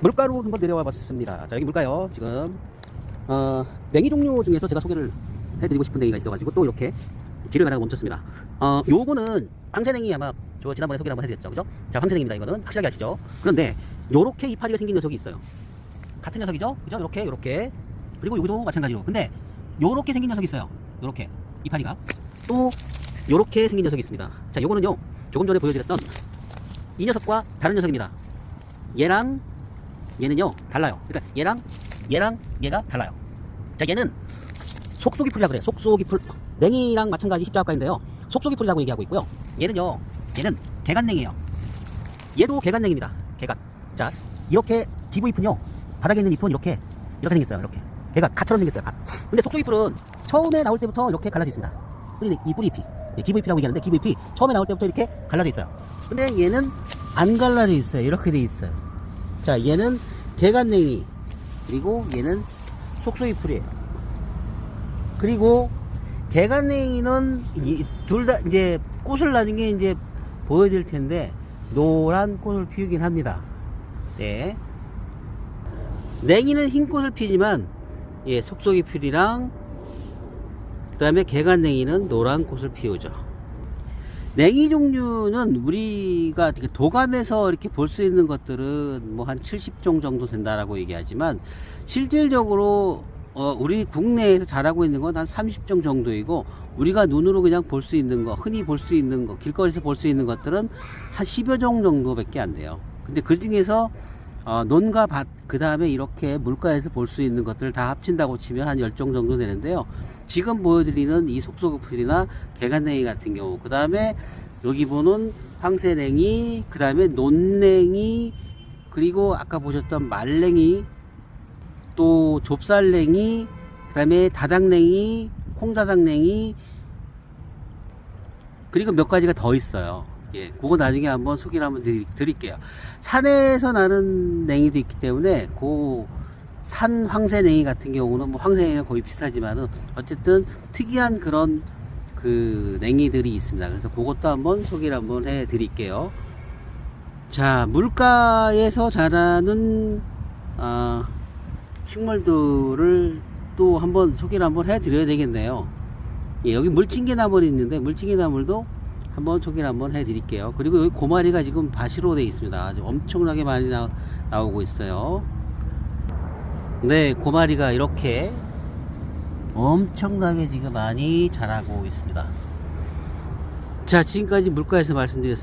물가로 한번 내려와 봤습니다. 자, 여기 물가요. 지금, 어, 냉이 종류 중에서 제가 소개를 해드리고 싶은 냉이가 있어가지고 또 이렇게 길을 가다가 멈췄습니다. 어, 요거는 황새냉이 아마 저 지난번에 소개를 한번 해드렸죠. 그죠? 자, 황새냉입니다. 이거는 확실하게 아시죠? 그런데 요렇게 이파리가 생긴 녀석이 있어요. 같은 녀석이죠? 그죠? 요렇게, 요렇게. 그리고 여기도 마찬가지로. 근데 요렇게 생긴 녀석이 있어요. 요렇게. 이파리가. 또 요렇게 생긴 녀석이 있습니다. 자, 요거는요. 조금 전에 보여드렸던 이 녀석과 다른 녀석입니다. 얘랑 얘는요 달라요. 그러니까 얘랑 얘랑 얘가 달라요. 자 얘는 속속이 풀이라 그래요. 속속이 풀. 냉이랑 마찬가지 십자가인데요. 속속이 풀이라고 얘기하고 있고요. 얘는요. 얘는 개간냉이에요. 얘도 개간냉입니다. 개간. 자 이렇게 기부 잎은요. 바닥에 있는 잎은 이렇게 이렇게 생겼어요. 이렇게. 걔가 갓처럼 생겼어요. 갓. 근데 속속이 풀은 처음에 나올 때부터 이렇게 갈라져 있습니다. 뿌리 이 뿌리 잎이. 예, 기부 잎이라고 얘기하는데 기부 잎이 처음에 나올 때부터 이렇게 갈라져 있어요. 근데 얘는 안 갈라져 있어요. 이렇게 돼 있어요. 자, 얘는 개간냉이. 그리고 얘는 속속이 풀이에요. 그리고 개간냉이는 둘 다 이제 꽃을 나중에 이제 보여드릴 텐데 노란 꽃을 피우긴 합니다. 네. 냉이는 흰 꽃을 피지만 예, 속속이 풀이랑 그 다음에 개간냉이는 노란 꽃을 피우죠. 냉이 종류는 우리가 도감에서 이렇게 볼 수 있는 것들은 뭐 한 70종 정도 된다라고 얘기하지만 실질적으로 어 우리 국내에서 자라고 있는 건 한 30종 정도이고 우리가 눈으로 그냥 볼 수 있는 거 흔히 볼 수 있는 거 길거리에서 볼 수 있는 것들은 한 10여 종 정도밖에 안 돼요. 근데 그 중에서 어, 논과 밭, 그 다음에 이렇게 물가에서 볼 수 있는 것들을 다 합친다고 치면 한 10종 정도 되는데요. 지금 보여드리는 이 속소구풀이나 개간냉이 같은 경우, 그 다음에 여기 보는 황새냉이, 그 다음에 논냉이, 그리고 아까 보셨던 말냉이, 또 좁쌀냉이, 그 다음에 다닥냉이, 콩다닥냉이, 그리고 몇 가지가 더 있어요. 예, 그거 나중에 한번 소개를 한번 드리, 드릴 게요. 산에서 나는 냉이도 있기 때문에 그 산 황새냉이 같은 경우는 뭐 황새냉이랑 거의 비슷하지만은 어쨌든 특이한 그런 그 냉이들이 있습니다. 그래서 그것도 한번 소개를 한번 해 드릴게요. 자, 물가에서 자라는 아, 식물들을 또 한번 소개를 한번 해 드려야 되겠네요. 예, 여기 물침개 나물이 있는데 물침개 나물도 한번 소개를 한번 해 드릴게요. 그리고 여기 고마리가 지금 밭으로 되어 있습니다. 아주 엄청나게 많이 나, 나오고 있어요. 네, 고마리가 이렇게 엄청나게 지금 많이 자라고 있습니다. 자, 지금까지 물가에서 말씀드렸습니다.